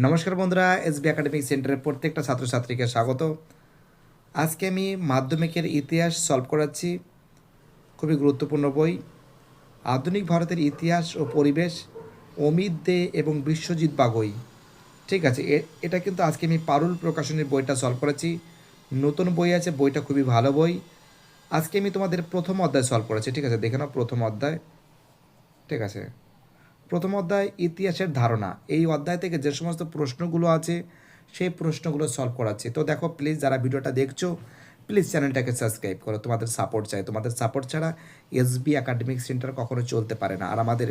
নমস্কার বন্ধুরা SB academic সেন্টারের প্রত্যেকটা ছাত্রছাত্রীকে স্বাগত। আজকে আমি মাধ্যমিকের ইতিহাস সলভ করাচ্ছি। খুবই গুরুত্বপূর্ণ বই। আধুনিক ভারতের ইতিহাস ও পরিবেশ, অমিত দে এবং বিশ্বজিৎ বাগই। ঠিক আছে এটা কিন্তু আজকে আমি পারুল প্রকাশনীর বইটা সলভ করেছি। নতুন বই আছে, বইটা খুবই ভালো বই। আজকে আমি তোমাদের প্রথম অধ্যায় সলভ করেছি, ঠিক আছে? দেখে নাও প্রথম অধ্যায়। ঠিক আছে? প্রথম অধ্যায়, ইতিহাসের ধারণা। এই অধ্যায় থেকে যে সমস্ত প্রশ্নগুলো আছে, সেই প্রশ্নগুলো সলভ করাচ্ছি। তো দেখো প্লিজ যারা ভিডিওটা দেখছ প্লিজ চ্যানেলটাকে সাবস্ক্রাইব করো। তোমাদের সাপোর্ট চাই। তোমাদের সাপোর্ট ছাড়া এসবি একাডেমিক সেন্টার কখনো চলতে পারে না। আর আমাদের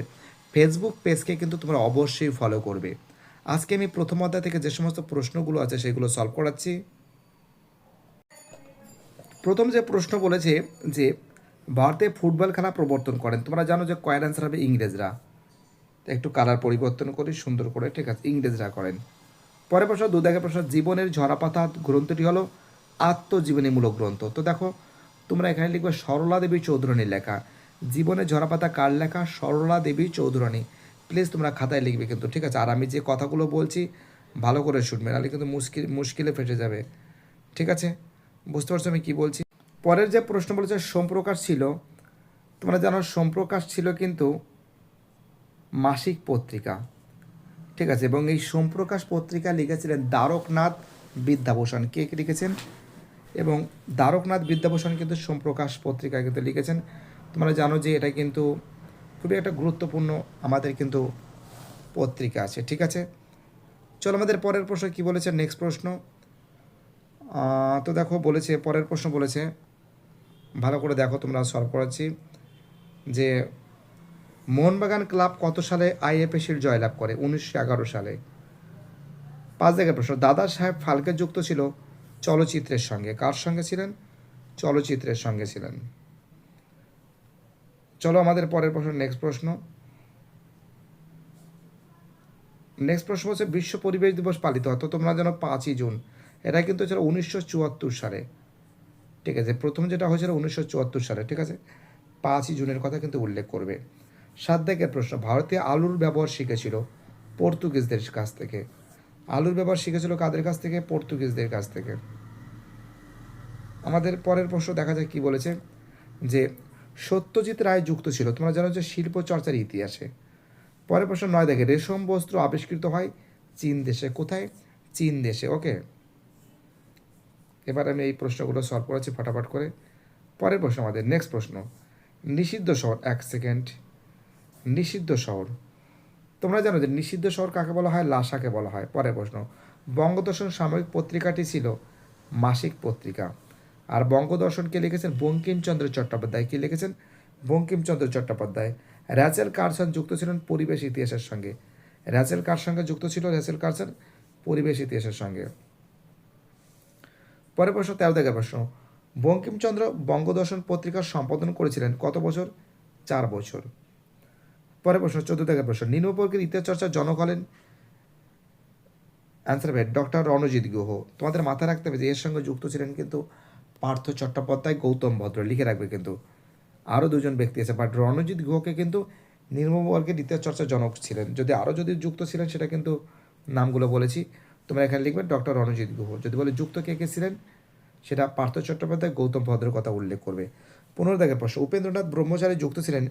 ফেসবুক পেজকে কিন্তু তোমরা অবশ্যই ফলো করবে। আজকে আমি প্রথম অধ্যায় থেকে যে সমস্ত প্রশ্নগুলো আছে, সেগুলো সলভ করাচ্ছি। প্রথম যে প্রশ্ন বলেছে যে, ভারতে ফুটবল খেলা প্রবর্তন করেন। তোমরা জানো যে কয়েন অ্যান্সার হবে ইংরেজরা। একটু কালার পরিবর্তন করে, সুন্দর করে, ঠিক আছে, ইংরেজরা করেন। পরের প্রশ্ন দু প্রশ্ন, জীবনের ঝরাপাতা গ্রন্থটি হলো আত্মজীবনীমূলক গ্রন্থ। তো দেখো, তোমরা এখানে লিখবে সরলা দেবী চৌধুরানীর লেখা। জীবনের ঝরাপাতা কার লেখা? সরলা দেবী চৌধুরানী। প্লিজ তোমরা খাতায় লিখবে কিন্তু, ঠিক আছে? আর আমি যে কথাগুলো বলছি, ভালো করে শুনবে, নাহলে কিন্তু মুশকিল, মুশকিলে ফেটে যাবে। ঠিক আছে? বুঝতে পারছ আমি কী বলছি? পরের যে প্রশ্ন বলেছে, সোমপ্রকাশ ছিল, তোমরা জানো সোমপ্রকাশ ছিল কিন্তু মাসিক পত্রিকা। ঠিক আছে? এবং এই সোমপ্রকাশ পত্রিকা লিখেছিলেন দ্বারকনাথ বিদ্যাভূষণ। কে লিখেছেন? এবং দ্বারকনাথ বিদ্যাভূষণ কিন্তু সোমপ্রকাশ পত্রিকা কিন্তু লিখেছেন। তোমরা জানো যে এটা কিন্তু খুবই একটা গুরুত্বপূর্ণ আমাদের কিন্তু পত্রিকা আছে। ঠিক আছে? চলো আমাদের পরের প্রশ্ন কি বলেছে? নেক্সট প্রশ্ন। তো দেখো, বলেছে, পরের প্রশ্ন বলেছে, ভালো করে দেখো, তোমরা সলভ করাচ্ছি, যে মোহনবাগান ক্লাব কত সালে আইএফএসির জয়লাভ করে? উনিশশো এগারো সালে। পাঁচ জায়গায় প্রশ্ন, দাদা সাহেব ফালকে যুক্ত ছিল চলচ্চিত্রের সঙ্গে। কার সঙ্গে ছিলেন? চলচ্চিত্রের সঙ্গে ছিলেন। চলো আমাদের পরের প্রশ্ন নেক্সট প্রশ্ন। নেক্সট প্রশ্ন হচ্ছে, বিশ্ব পরিবেশ দিবস পালিত হয়, তো তোমরা জানো পাঁচই জুন। এটা কিন্তু ছিল উনিশশো চুয়াত্তর সালে। ঠিক আছে, প্রথম যেটা হয়েছিল উনিশশো চুয়াত্তর সালে, ঠিক আছে? পাঁচই জুনের কথা কিন্তু উল্লেখ করবে। সাত দিকের প্রশ্ন, ভারতীয় আলুর ব্যবহার শিখেছিল পর্তুগিজদের কাছ থেকে। আলুর ব্যবহার শিখেছিল কাদের কাছ থেকে? পর্তুগিজদের কাছ থেকে। আমাদের পরের প্রশ্ন দেখা যায় কি বলেছে, যে সত্যজিৎ রায় যুক্ত ছিল। তোমরা জানো যে শিল্প চর্চার ইতিহাসে। পরের প্রশ্ন নয়, দেখে রেশম বস্ত্র আবিষ্কৃত হয় চীন দেশে। কোথায়? চীন দেশে। ওকে। এবার আমি এই প্রশ্নগুলো সলভ করেছি ফটাফট করে। পরের প্রশ্ন আমাদের নেক্সট প্রশ্ন। নিষিদ্ধ শহর এক সেকেন্ড নিষিদ্ধ শহর। তোমরা জানো যে নিষিদ্ধ শহর কাকে বলা হয়? লাসাকে বলা হয়। পরের প্রশ্ন। বঙ্গদর্শন সাময়িক পত্রিকাটি ছিল মাসিক পত্রিকা। আর বঙ্গদর্শনকে লিখেছেন? বঙ্কিমচন্দ্র চট্টোপাধ্যায়। কি লিখেছেন? বঙ্কিমচন্দ্র চট্টোপাধ্যায়। র্যাচেল কারসন যুক্ত ছিলেন পরিবেশ ইতিহাসের সঙ্গে। র্যাচেল কার সঙ্গে যুক্ত ছিল র্যাচেল কারসন পরিবেশ ইতিহাসের সঙ্গে। পরের প্রশ্ন তেরো থেকে প্রশ্ন। বঙ্কিমচন্দ্র বঙ্গদর্শন পত্রিকা সম্পাদন করেছিলেন কত বছর? চার বছর। পরের প্রশ্ন, চোদ্দ থেকে প্রশ্ন। নিম্নবর্গের ইতিহাস চর্চার জনক হলেন অ্যান্সার হবে ডক্টর রণজিৎ গুহ। তোমাদের মাথায় রাখতে হবে যে এর সঙ্গে যুক্ত ছিলেন কিন্তু পার্থ চট্টোপাধ্যায়, গৌতম ভদ্র। লিখে রাখবে কিন্তু আরও দুজন ব্যক্তি আছে। বাট রণজিৎ গুহকে কিন্তু নিম্নবর্গের ইতিহাস চর্চার জনক ছিলেন। যদি আরও যদি যুক্ত ছিলেন, সেটা কিন্তু নামগুলো বলেছি। তোমরা এখানে লিখবে ডক্টর রণজিৎ গুহ। যদি বলে যুক্ত কে কে ছিলেন, সেটা পার্থ চট্টোপাধ্যায়, গৌতম ভদ্রের কথা উল্লেখ করবে। পনেরো দেখে প্রশ্ন। উপেন্দ্রনাথ ব্রহ্মচারী যুক্ত ছিলেন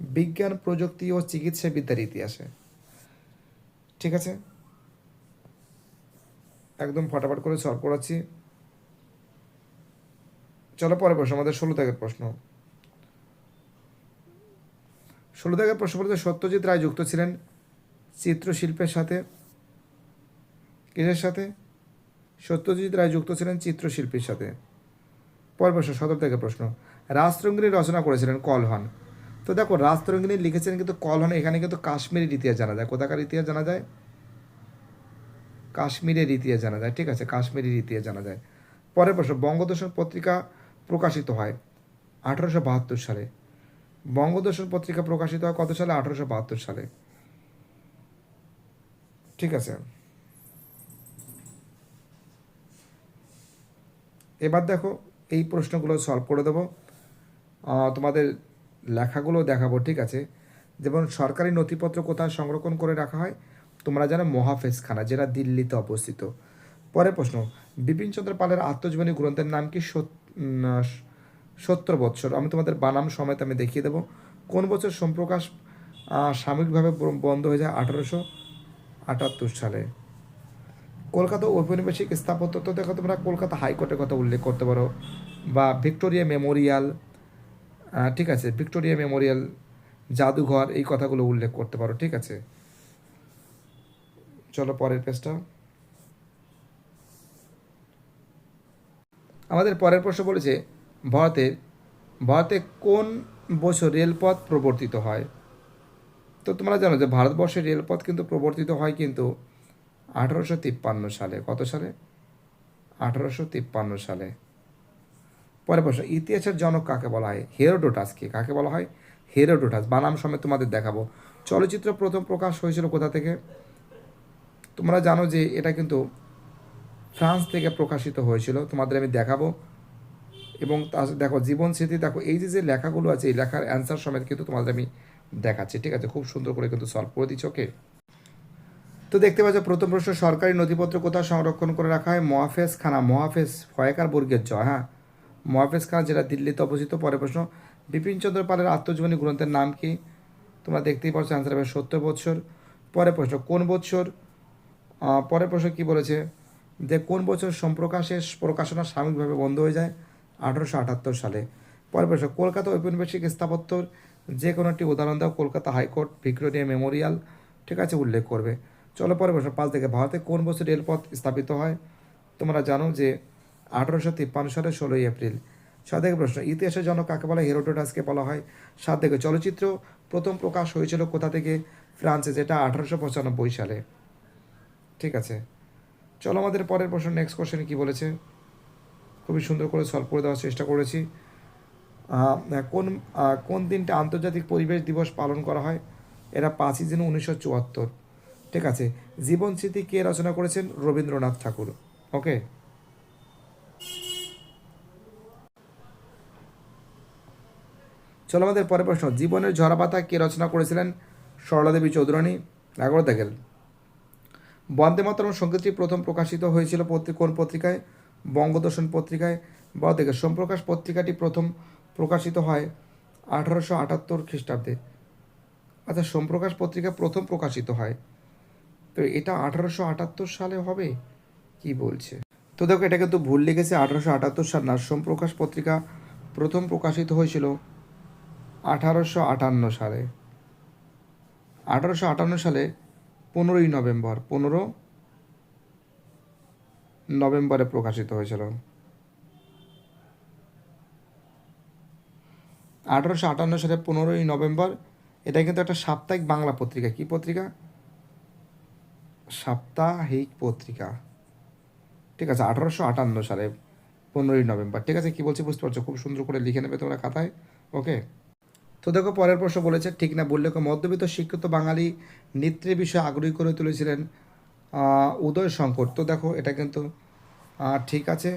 বিজ্ঞান, প্রযুক্তি ও চিকিৎসা বিদ্যার ইতিহাসে। ঠিক আছে? একদম ফটাফট করে সলভ করাচ্ছি। চলো পরে প্রশ্ন, আমাদের ষোলো দাগের প্রশ্ন। ষোলো দাগের প্রশ্ন বলতে সত্যজিৎ রায় যুক্ত ছিলেন চিত্রশিল্পের সাথে। কিসের সাথে? সত্যজিৎ রায় যুক্ত ছিলেন চিত্রশিল্পীর সাথে। পরের প্রশ্ন সদর থেকে প্রশ্ন। রাজতরঙ্গিনী রচনা করেছিলেন কলহন। তো দেখো, রাজতরঙ্গিনী লিখেছেন কিন্তু কলহন এখানে কিন্তু কাশ্মীরের ইতিহাস জানা যায়। কোথাকার ইতিহাস জানা যায়? কাশ্মীরের ইতিহাস জানা যায়, ঠিক আছে, কাশ্মীরের ইতিহাস জানা যায়। পরের প্রশ্ন, বঙ্গদর্শন পত্রিকা প্রকাশিত হয় আঠারোশো বাহাত্তর সালে। বঙ্গদর্শন পত্রিকা প্রকাশিত হয় কত সালে? আঠারোশো বাহাত্তর সালে। ঠিক আছে। এবার দেখো, এই প্রশ্নগুলো সলভ করে দেবো। তোমাদের লেখাগুলো দেখাবো, ঠিক আছে? যেমন সরকারি নথিপত্র কোথায় সংরক্ষণ করে রাখা হয়? তোমরা জানো মহাফেজখানা, যেটা দিল্লিতে অবস্থিত। পরের প্রশ্ন বিপিনচন্দ্র পালের আত্মজীবনী গ্রন্থের নাম কি? সত- সত্তর বৎসর। আমি তোমাদের বানাম সমেত আমি দেখিয়ে দেবো। কোন বছর সম্প্রকাশ সাময়িকভাবে বন্ধ হয়ে যায়? আঠারোশো আটাত্তর সালে। কলকাতা ঔপনিবেশিক স্থাপত্য দেখো তোমরা কলকাতা হাইকোর্টের কথা উল্লেখ করতে পারো। বা ভিক্টোরিয়া মেমোরিয়াল ঠিক আছে, ভিক্টোরিয়া মেমোরিয়াল, জাদুঘর, এই কথাগুলো উল্লেখ করতে পারো, ঠিক আছে? চলো পরের পেজটা। আমাদের পরের প্রশ্ন বলেছে ভারতের ভারতে কোন বছর রেলপথ প্রবর্তিত হয়? তো তোমরা জানো যে ভারতবর্ষে রেলপথ কিন্তু প্রবর্তিত হয় কিন্তু আঠারোশো তিপ্পান্ন সালে। কত সালে? আঠারোশো তিপ্পান্ন সালে। পরে প্রশ্ন, ইতিহাসের জনক কাকে বলা হয়? হেরোডোটাসকে কাকে বলা হয়? হেরোডোটাস। বানাম সমেত তোমাদের দেখাবো। চলচ্চিত্র প্রথম প্রকাশ হয়েছিল কোথা থেকে? তোমরা জানো যে এটা কিন্তু ফ্রান্স থেকে প্রকাশিত হয়েছিল। তোমাদের আমি দেখাবো। এবং তার দেখো, জীবন স্মৃতি, দেখো, এই যে যে লেখাগুলো আছে, এই লেখার অ্যান্সার সমেত কিন্তু তোমাদের আমি দেখাচ্ছি। ঠিক আছে? খুব সুন্দর করে কিন্তু সলভ করে দিচ্ছ ওকে তো দেখতে পাচ্ছ, প্রথম প্রশ্ন, সরকারি নথিপত্র কোথায় সংরক্ষণ করে রাখা হয়? মহাফেজ খানা মহাফেজ ফয়েকার বর্গের জয় হ্যাঁ? মহাফেজ খানা যেটা দিল্লিতে অবস্থিত। পরে প্রশ্ন বিপিনচন্দ্র পালের আত্মজীবনী গ্রন্থের নাম কি? তোমরা দেখতেই পাচ্ছ অ্যান্সার হবে সত্তর বৎসর। পরে প্রশ্ন, কোন বৎসর? পরের প্রশ্ন কি বলেছে যে, কোন বছর সম্প্রকাশের প্রকাশনা সাময়িকভাবে বন্ধ হয়ে যায়? আঠারোশো আটাত্তর সালে। পরের প্রশ্ন, কলকাতা ঔপনিবেশিক স্থাপত্যর যে কোনো একটি উদাহরণ দাও, কলকাতা হাইকোর্ট, ভিক্টোরিয়া মেমোরিয়াল, ঠিক আছে, উল্লেখ করবে। চলো পরের প্রশ্ন, পাঁচ থেকে ভারতে কোন বছর রেলপথ স্থাপিত হয়? তোমরা জানো যে আঠারোশো তিপ্পান্ন সালে ষোলোই এপ্রিল। সাত থেকে প্রশ্ন, ইতিহাসের জন্য কাকে বলা? হয় হেরোডোটাসকে বলা হয় সাত থেকে চলচ্চিত্র প্রথম প্রকাশ হয়েছিল কোথা থেকে? ফ্রান্সে, যেটা আঠারোশো পঁচানব্বই সালে। ঠিক আছে। চলো আমাদের পরের প্রশ্ন নেক্সট কোশ্চেন কী বলেছে? খুবই সুন্দর করে সলভ করে দেওয়ার চেষ্টা করেছি। কোন কোন দিনটা আন্তর্জাতিক পরিবেশ দিবস পালন করা হয়? এরা পাঁচই জুন উনিশশো চুয়াত্তর। ঠিক আছে। জীবন স্মৃতি কে রচনা করেছেন? রবীন্দ্রনাথ ঠাকুর। ওকে? চলো আমাদের পরের প্রশ্ন। জীবনের ঝরাপাতা কে রচনা করেছিলেন? সরলাদেবী চৌধুরানী। এগারো দেখেন। বন্দে মাতরম সঙ্গীতটি প্রথম প্রকাশিত হয়েছিল কোন পত্রিকায়? বঙ্গদর্শন পত্রিকায়। বা থেকে সোমপ্রকাশ পত্রিকাটি প্রথম প্রকাশিত হয় আঠারোশো আটাত্তর খ্রিস্টাব্দে। আচ্ছা সোমপ্রকাশ পত্রিকা প্রথম প্রকাশিত হয়। তো এটা আঠারোশো আটাত্তর সালে হবে? কি বলছে? তো দেখো, এটা কিন্তু ভুল লিখেছে। আঠারোশো আটাত্তর সাল না, সোমপ্রকাশ পত্রিকা প্রথম প্রকাশিত হয়েছিল আঠারোশো আটান্ন সালে। আঠারোশো আটান্ন সালে পনেরোই নভেম্বর, পনেরো নভেম্বরে প্রকাশিত হয়েছিল। আঠারোশো আটান্ন সালে পনেরোই নভেম্বর এটা কিন্তু একটা সাপ্তাহিক বাংলা পত্রিকা। কি পত্রিকা? সাপ্তাহিক পত্রিকা। ঠিক আছে, আঠারোশো আটান্ন সালে পনেরোই নভেম্বর। ঠিক আছে, কি বলছি বুঝতে পারছ? খুব সুন্দর করে লিখে নেবে তোমরা খাতায়। ওকে? তো দেখো, পরের প্রশ্ন বলেছে, ঠিক না, বললে মধ্যবিত্ত শিক্ষিত বাঙালি নৃত্যের বিষয়ে আগ্রহী করে তুলেছিলেন উদয় শঙ্কর। তো দেখো, এটা কিন্তু ঠিক আছে।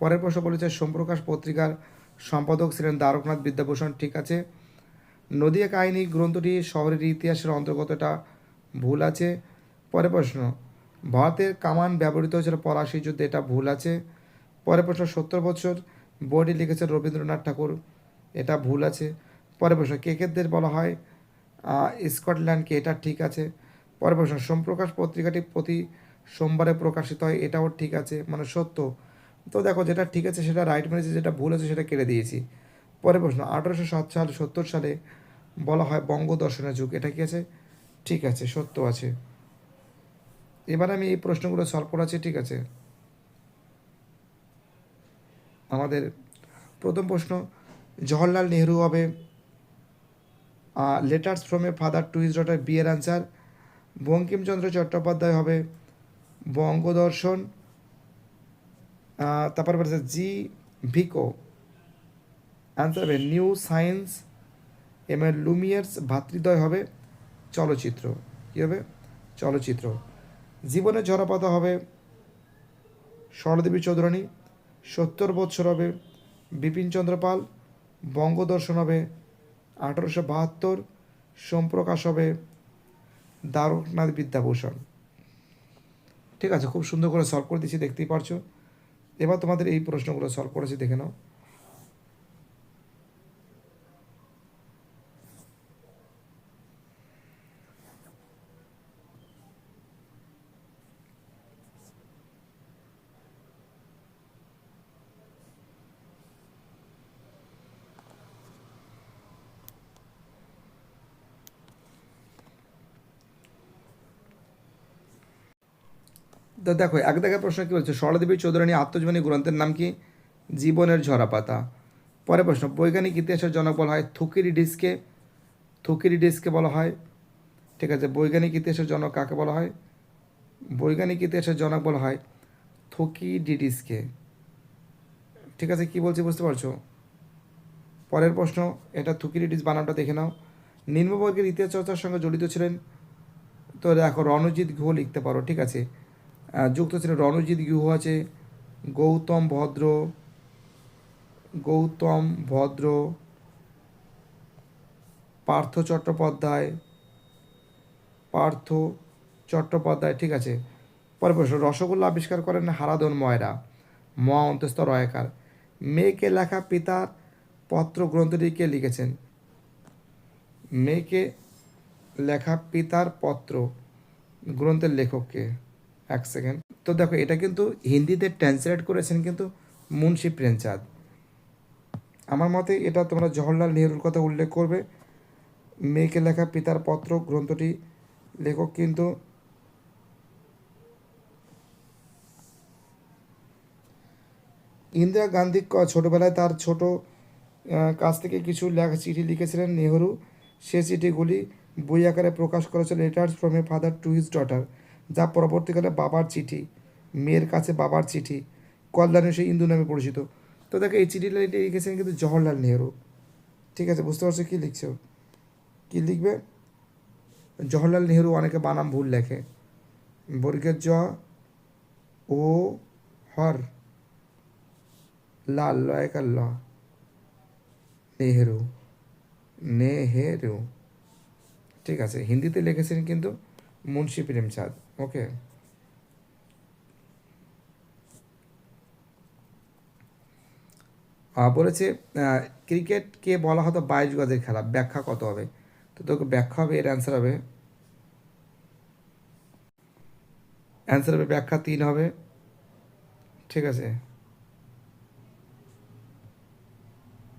পরের প্রশ্ন বলেছে, সোমপ্রকাশ পত্রিকার সম্পাদক ছিলেন দ্বারকনাথ বিদ্যাভূষণ, ঠিক আছে। নদিয়া কাহিনী গ্রন্থটি শহরের ইতিহাসের অন্তর্গত, এটা ভুল আছে। পরের প্রশ্ন, ভারতের কামান ব্যবহৃত হয়েছিল পলাশি যুদ্ধে, এটা ভুল আছে। পরের প্রশ্ন, সত্তর বছর বইটি লিখেছেন রবীন্দ্রনাথ ঠাকুর, এটা ভুল আছে। পরের প্রশ্ন কেকেরদের বলা হয়? স্কটল্যান্ডকে এটা ঠিক আছে। পরের প্রশ্ন, সোমপ্রকাশ পত্রিকাটি প্রতি সোমবারে প্রকাশিত হয়, এটাও ঠিক আছে মানে সত্য। তো দেখো, যেটা ঠিক আছে, সেটা রাইট মেরেছে যেটা ভুল আছে, সেটা কেটে দিয়েছি পরের প্রশ্ন, আঠারোশো সাত সাল, সত্তর সালে বলা হয় বঙ্গদর্শনের যুগ, এটা কি আছে? ঠিক আছে, সত্য আছে। এবার আমি এই প্রশ্নগুলো সলভ করাচ্ছি, ঠিক আছে? আমাদের প্রথম প্রশ্ন, জওহরলাল নেহরু হবে letters from a father to his daughter B এর অ্যান্সার। বঙ্কিমচন্দ্র চট্টোপাধ্যায় হবে বঙ্গদর্শন। তারপর বলেছে জি ভিকো। অ্যান্সার হবে নিউ সায়েন্স। এম এর লুমিয়ার্স ভাতৃদ্বয় হবে চলচ্চিত্র। কী হবে? চলচ্চিত্র। জীবনের ঝরাপাতা হবে সরদেবী চৌধুরানী। সত্তর বৎসর হবে বিপিনচন্দ্র পাল। বঙ্গদর্শন হবে আঠারোশো বাহাত্তর সোমপ্রকাশ হবে দ্বারকনাথ বিদ্যাভূষণ। ঠিক আছে, খুব সুন্দর করে সলভ করে দিচ্ছি দেখতেই পারছ। এবার তোমাদের এই প্রশ্নগুলো সলভ করেছি, দেখে নাও। তো দেখো, এক দেখার প্রশ্ন কী বলছে? সরদেবী চৌধুরানী আত্মজীবনী গ্রন্থের নাম কি? জীবনের ঝরাপাতা। পরে প্রশ্ন, বৈজ্ঞানিক ইতিহাসের জনক বলা হয় থুকিরিডিসকে? থুকিরিডিসকে বলা হয়। ঠিক আছে, বৈজ্ঞানিক ইতিহাসের জনক কাকে বলা হয়? বৈজ্ঞানিক ইতিহাসের জনক বলা হয় থুকিডিডিসকে ঠিক আছে, কি বলছি বুঝতে পারছ? পরের প্রশ্ন, এটা থুকিরিডিস বানানটা দেখে নাও। নিম্নবর্গের ইতিহাস চর্চার সঙ্গে জড়িত ছিলেন। তো দেখো, রণজিৎ গুহ লিখতে পারো, ঠিক আছে। যুক্ত ছিলেন রণজিৎ গুহ আছে, গৌতম ভদ্র গৌতম ভদ্র, পার্থ চট্টোপাধ্যায় পার্থ চট্টোপাধ্যায়, ঠিক আছে? পরে প্রশ্ন, রসগোল্লা আবিষ্কার করেন হারাদন ময়রা, মহা অন্তস্থ রয়কার। মেয়েকে লেখা পিতার পত্র গ্রন্থটি কে লিখেছেন? মেয়েকে লেখা পিতার পত্র গ্রন্থের লেখককে এক সেকেন্ড তো দেখো, এটা কিন্তু হিন্দিতে ট্রান্সলেট করেছেন কিন্তু মুন্সি প্রেমচাঁদ। আমার মতে এটা তোমরা জওহরলাল নেহরুর কথা উল্লেখ করবে। মেয়েকে লেখা পিতার পত্র, গ্রন্থটি, লেখক কিন্তু ইন্দিরা গান্ধী ছোটবেলায় তার ছোট কাছ থেকে কিছু লেখা চিঠি লিখেছিলেন নেহরু। সে চিঠিগুলি বই আকারে প্রকাশ করেছিল letters from a father to his daughter. যা পরবর্তীকালে বাবার চিঠি, মেয়ের কাছে বাবার চিঠি, কল্যাণী সে ইন্দু নামে পরিচিত। তো দেখো, এই চিঠিটা লিখেছেন কিন্তু জওহরলাল নেহরু। ঠিক আছে, বুঝতে পারছ কী লিখছো? কী লিখবে? জওহরলাল নেহরু অনেকে বানাম ভুল লেখে। বর্গের জ, ও, হর, লাল লয়কার ল। নেহেরু নেহেরু। ঠিক আছে, হিন্দিতে লিখেছেন কিন্তু মুন্সি প্রেমচাঁদ। ওকে বলেছে ক্রিকেটকে বলা হতো বাইশ গজের খেলা, ব্যাখ্যা কত হবে? তো তোকে ব্যাখ্যা হবে, এর অ্যান্সার হবে। অ্যান্সার হবে ব্যাখ্যা তিন হবে। ঠিক আছে?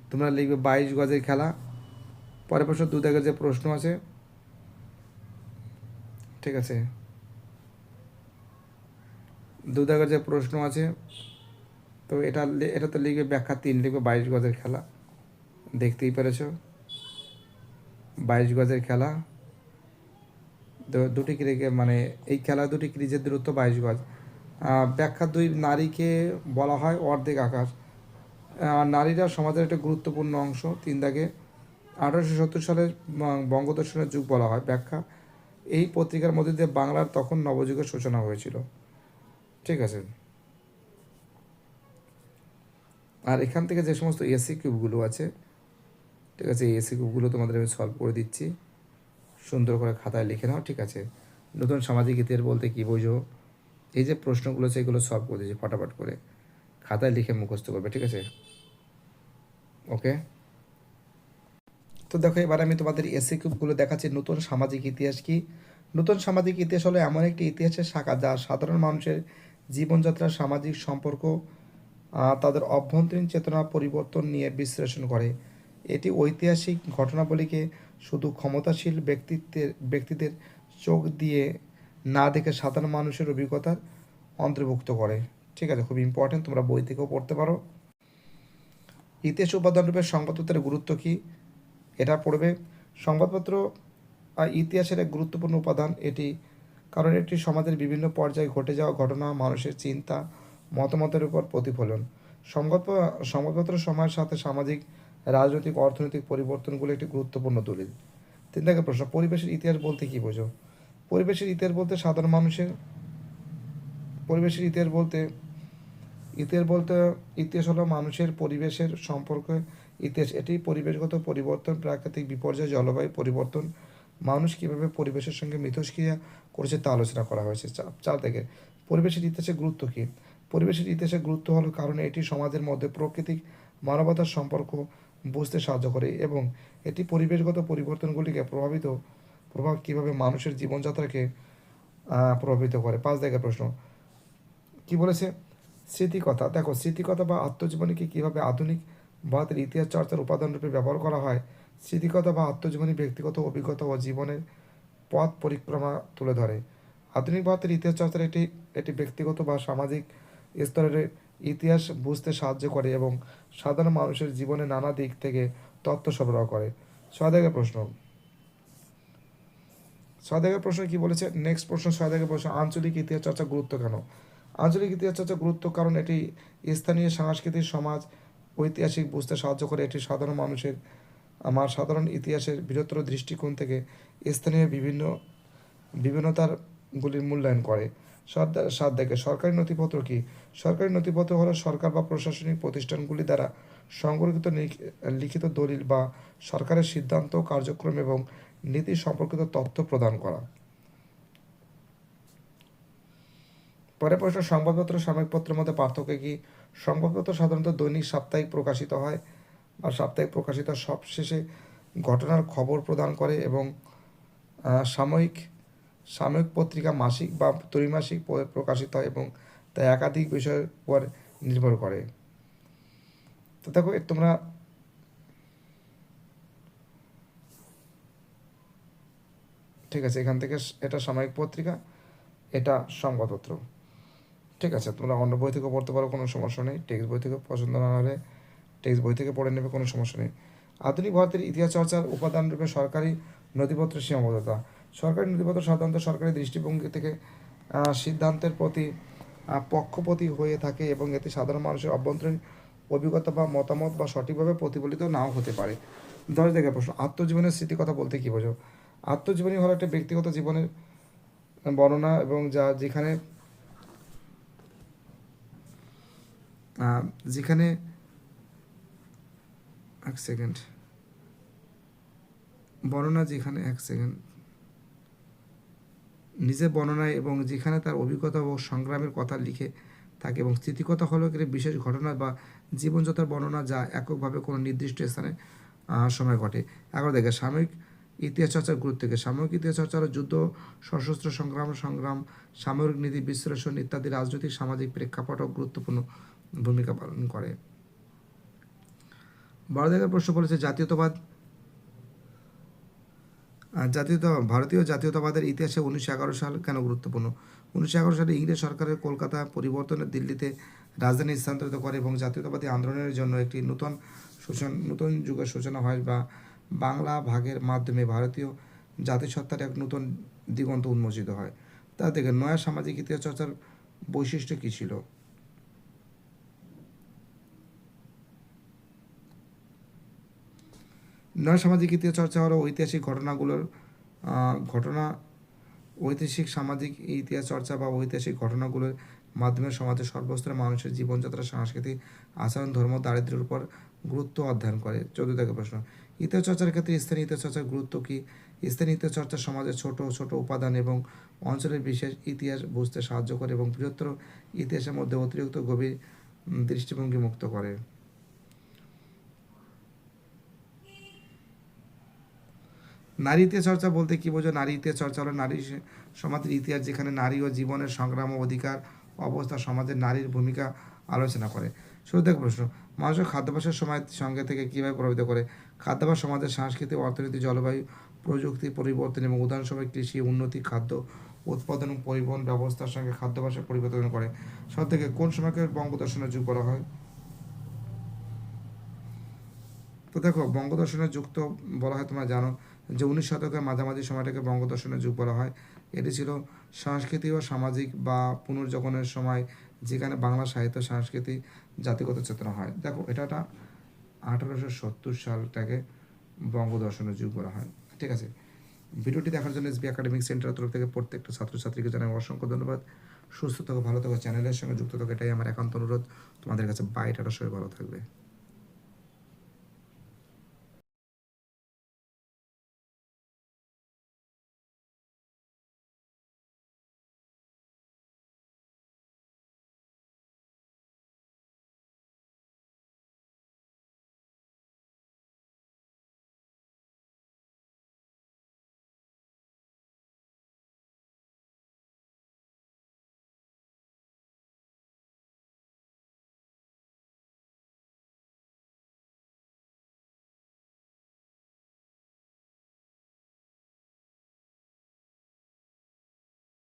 তোমরা লিখবে বাইশ গজের খেলা। পরের প্রশ্ন দু দাগের যে প্রশ্ন আছে। ঠিক আছে? দু যে প্রশ্ন আছে, তো এটা এটা তো লিখবে ব্যাখ্যা তিন, লিখবে বাইশ গজের খেলা। দেখতেই পেরেছ। বাইশ গজের খেলা। দুটি ক্রিকে মানে এই খেলা দুটি ক্রিজের দূরত্ব বাইশ গজ। ব্যাখ্যা দুই, নারীকে বলা হয় অর্ধেক আকাশ। নারীরা সমাজের একটা গুরুত্বপূর্ণ অংশ, তিন দাগে। আঠারোশো সত্তর সালের ব- বঙ্গদর্শনের যুগ বলা হয় ব্যাখ্যা। এই পত্রিকার মধ্যে দিয়ে বাংলার তখন নবযুগের সূচনা হয়েছিল। ঠিক আছে। আর এখান থেকে যে সমস্ত এসি কিউবগুলো আছে, ঠিক আছে এসি কিউবগুলো তোমাদের আমি সলভ করে দিচ্ছি। সুন্দর করে খাতায় লিখে নাও, ঠিক আছে। নতুন সামাজিক ইতিহাস বলতে কী বোঝো? এই যে প্রশ্নগুলো আছে, এগুলো সলভ করে দিচ্ছি ফটাফট করে। খাতায় লিখে মুখস্থ করবে, ঠিক আছে? ওকে? তো দেখো, এবার আমি তোমাদের এসি কিউবগুলো দেখাচ্ছি, নতুন সামাজিক ইতিহাস কি? নতুন সামাজিক ইতিহাস হলো এমন একটি ইতিহাসের শাখা যা সাধারণ মানুষের জীবনযাত্রা সামাজিক সম্পর্ক তাদের অভ্যন্তরীণ চেতনা পরিবর্তন নিয়ে বিশ্লেষণ করে। এটি ঐতিহাসিক ঘটনাবলীকে শুধু ক্ষমতাশীল ব্যক্তিত্বের, ব্যক্তিদের চোখ দিয়ে না দেখে সাধারণ মানুষের অভিজ্ঞতার অন্তর্ভুক্ত করে। ঠিক আছে, খুব ইম্পর্টেন্ট তোমরা বই থেকেও পড়তে পারো। ইতিহাস উপাদানরূপে সংবাদপত্রের গুরুত্ব কী? এটা পড়বে। সংবাদপত্র ইতিহাসের এক গুরুত্বপূর্ণ উপাদান, এটি কারণ এটি সমাজের বিভিন্ন পর্যায়ে ঘটে যাওয়া ঘটনা, মানুষের চিন্তা, মতামতের উপর প্রতিফলন। সংবাদ সংবাদপত্র সময়ের সাথে সামাজিক, রাজনৈতিক, অর্থনৈতিক পরিবর্তনগুলো একটি গুরুত্বপূর্ণ দলিল। তিন থেকে প্রশ্ন, পরিবেশের ইতিহাস বলতে কী বোঝো? পরিবেশের ইতিহাস বলতে সাধারণ মানুষের, পরিবেশের ইতিহাস বলতে ইতিহাস বলতে ইতিহাস হলো মানুষের পরিবেশের সম্পর্কে, ইতিহাস। এটি পরিবেশগত পরিবর্তন, প্রাকৃতিক বিপর্যয়, জলবায়ু পরিবর্তন মানুষ কীভাবে পরিবেশের সঙ্গে মিথস্ক্রিয়া করেছে তা আলোচনা করা হয়েছে। চার থেকে। পরিবেশের ইতিহাসের গুরুত্ব কী? পরিবেশের ইতিহাসের গুরুত্ব হলো কারণ এটি সমাজের মধ্যে প্রকৃতিক মানবতার সম্পর্ক বুঝতে সাহায্য করে এবং এটি পরিবেশগত পরিবর্তনগুলিকে প্রভাবিত, প্রভাব কীভাবে মানুষের জীবনযাত্রাকে প্রভাবিত করে? পাঁচ জায়গার প্রশ্ন। কি বলেছে? স্মৃতিকথা। দেখো, স্মৃতিকথা বা আত্মজীবনীকে কীভাবে আধুনিক ভারতের ইতিহাস চর্চার উপাদান রূপে ব্যবহার করা হয় স্মৃতিকথা বা আত্মজীবনী, ব্যক্তিগত অভিজ্ঞতা ও জীবনের পথ পরিক্রমা তুলে ধরে। আধুনিক ভারতের ইতিহাস চর্চার একটি এটি ব্যক্তিগত বা সামাজিক স্তরের ইতিহাস বুঝতে সাহায্য করে এবং সাধারণ মানুষের জীবনে নানা দিক থেকে তথ্য সরবরাহ করে। সদাগের প্রশ্ন। সদাগের প্রশ্ন কি বলেছে? নেক্সট প্রশ্ন সদাগের প্রশ্ন, আঞ্চলিক ইতিহাস চর্চা গুরুত্ব কেন? আঞ্চলিক ইতিহাস চর্চা গুরুত্ব কারণ এটি স্থানীয় সাংস্কৃতিক, সমাজ, ঐতিহাসিক বুঝতে সাহায্য করে। এটি সাধারণ মানুষের আমার সাধারণ ইতিহাসের বৃহত্তর দৃষ্টিকোণ থেকে স্থানীয় বিভিন্ন বিভিন্নতার গুলির মূল্যায়ন করে। সাত দেখে সরকারি নথিপত্র কি? সরকারি নথিপত্র হলো সরকার বা প্রশাসনিক প্রতিষ্ঠানগুলি দ্বারা সংরক্ষিত লিখ- লিখিত দলিল বা সরকারের সিদ্ধান্ত, কার্যক্রম এবং নীতি সম্পর্কিত তথ্য প্রদান করা। পরে প্রশ্ন, সংবাদপত্র, সাময়িকপত্রের মধ্যে পার্থক্য কি? সংবাদপত্র সাধারণত দৈনিক, সাপ্তাহিক প্রকাশিত হয়। বা সাপ্তাহিক প্রকাশিত সবশেষে ঘটনার খবর প্রদান করে এবং সাময়িক সাময়িক পত্রিকা মাসিক বা ত্রৈমাসিক প্রকাশিত হয় এবং তা একাধিক বিষয়ের উপর নির্ভর করে। তো দেখো তোমরা ঠিক আছে, এখান থেকে এটা সাময়িক পত্রিকা, এটা সংবাদপত্র। ঠিক আছে, তোমরা অন্য বই থেকে পড়তে পারো, কোনো সমস্যা নেই। টেক্সট বই থেকে পছন্দ না হলে টেক্সট বই থেকে পড়ে নেবে, কোনো সমস্যা নেই। আধুনিক ভারতের ইতিহাস চর্চার উপাদান রূপে সরকারি নথিপত্রের সীমাবদ্ধতা। সরকারি নথিপত্র সাধারণত সরকারি দৃষ্টিভঙ্গি থেকে সিদ্ধান্তের প্রতি পক্ষপতি হয়ে থাকে এবং এতে সাধারণ মানুষের অভ্যন্তরীণ অভিজ্ঞতা বা মতামত বা সঠিকভাবে প্রতিফলিত নাও হতে পারে। দশ থেকে প্রশ্ন, আত্মজীবনের স্মৃতি কথা বলতে কী বোঝো? আত্মজীবনী হলো একটা ব্যক্তিগত জীবনের বর্ণনা এবং যা যেখানে যেখানে এক সেকেন্ড। বর্ণনা যেখানে এক সেকেন্ড। নিজের বর্ণনায় এবং যেখানে তার অভিজ্ঞতা ও সংগ্রামের কথা লিখে থাকে এবং স্মৃতিকথা হলো একটি বিশেষ ঘটনা বা জীবনযাত্রার বর্ণনা যা এককভাবে কোনো নির্দিষ্ট স্থানে সময় ঘটে। এগারো দেখে সাময়িক ইতিহাস চর্চার গুরুত্ব থেকে সাময়িক ইতিহাস চর্চা হলো যুদ্ধ, সশস্ত্র সংগ্রাম সংগ্রাম, সামরিক নীতি বিশ্লেষণ ইত্যাদি রাজনৈতিক, সামাজিক প্রেক্ষাপটও গুরুত্বপূর্ণ ভূমিকা পালন করে। বারো প্রশ্ন বলেছে জাতীয়তাবাদ। জাতীয়তা ভারতীয় জাতীয়তাবাদের ইতিহাসে উনিশশো এগারো সাল কেন গুরুত্বপূর্ণ? উনিশশো এগারো সালে ইংরেজ সরকারের কলকাতা পরিবর্তনের দিল্লিতে রাজধানী স্থানান্তরিত করে এবং জাতীয়তাবাদী আন্দোলনের জন্য একটি নতুন সূচন নতুন যুগের সূচনা হয় বা বাংলা ভাগের মাধ্যমে ভারতীয় জাতিসত্তার এক নতুন দিগন্ত উন্মোচিত হয়। তা থেকে নয়া সামাজিক ইতিহাস চর্চার বৈশিষ্ট্য কী ছিল? নয় সামাজিক ইতিহাস চর্চা হলো ঐতিহাসিক ঘটনাগুলোর ঘটনা, ঐতিহাসিক, সামাজিক ইতিহাস চর্চা বা ঐতিহাসিক ঘটনাগুলোর মাধ্যমে সমাজের সর্বস্তরের মানুষের জীবনযাত্রা, সাংস্কৃতিক আচরণ, ধর্ম, দারিদ্র্যের উপর গুরুত্ব অধ্যয়ন করে। চোদ্দ থেকে প্রশ্ন, ইতিহাস চর্চার ক্ষেত্রে স্থানীয় ইতিহাস চর্চার গুরুত্ব কী? স্থানীয় ইতিহাস চর্চা সমাজের ছোট ছোট উপাদান এবং অঞ্চলের বিশেষ ইতিহাস বুঝতে সাহায্য করে এবং বৃহত্তর ইতিহাসের মধ্যে অতিরিক্ত গভীর দৃষ্টিভঙ্গি মুক্ত করে। নারী ইতিহাস চর্চা বলতে কি বোঝো? নারী ইতিহাস চর্চা হলো নারী সমাজের ইতিহাস যেখানে নারী ও জীবনের সংগ্রাম ও অধিকার, অবস্থা, সমাজের নারীর ভূমিকা আলোচনা করে। থেকে প্রশ্ন মানুষের খাদ্যাভ্যাসের সময় সঙ্গে থেকে কীভাবে প্রভাবিত করে? খাদ্যাভ্যাস সমাজের সাংস্কৃতিক অর্থনীতি জলবায়ু, প্রযুক্তি পরিবর্তন এবং উদাহরণস্বরূপ কৃষি, উন্নতি, খাদ্য উৎপাদন, পরিবহন ব্যবস্থার সঙ্গে খাদ্যাভ্যাসের পরিবর্তন করে। সব থেকে কোন সময়কে বঙ্গদর্শনের যুগ বলা হয়? তো দেখো, বঙ্গদর্শনের যুগ তো বলা হয়, তোমরা জানো। যে উনিশ শতকের মাঝামাঝি সময়টাকে বঙ্গদর্শনের যুগ বলা হয়। এটি ছিল সাংস্কৃতিক ও সামাজিক বা পুনর্জগনের সময় যেখানে বাংলা সাহিত্য, সংস্কৃতি, জাতিগত চেতনা হয়। দেখো, এটা একটা আঠারোশো সত্তর সালটাকে বঙ্গদর্শনের যুগ বলা হয়। ঠিক আছে? ভিডিওটি দেখার জন্য এসবি একাডেমিক সেন্টারের তরফ থেকে প্রত্যেকটা ছাত্রছাত্রীকে জানাই অসংখ্য ধন্যবাদ। সুস্থ থাকো, ভালো থাকো, চ্যানেলের সঙ্গে যুক্ত থাকো, এটাই আমার একান্ত অনুরোধ। তোমাদের কাছে বাইটাটা সবাই ভালো থাকবে।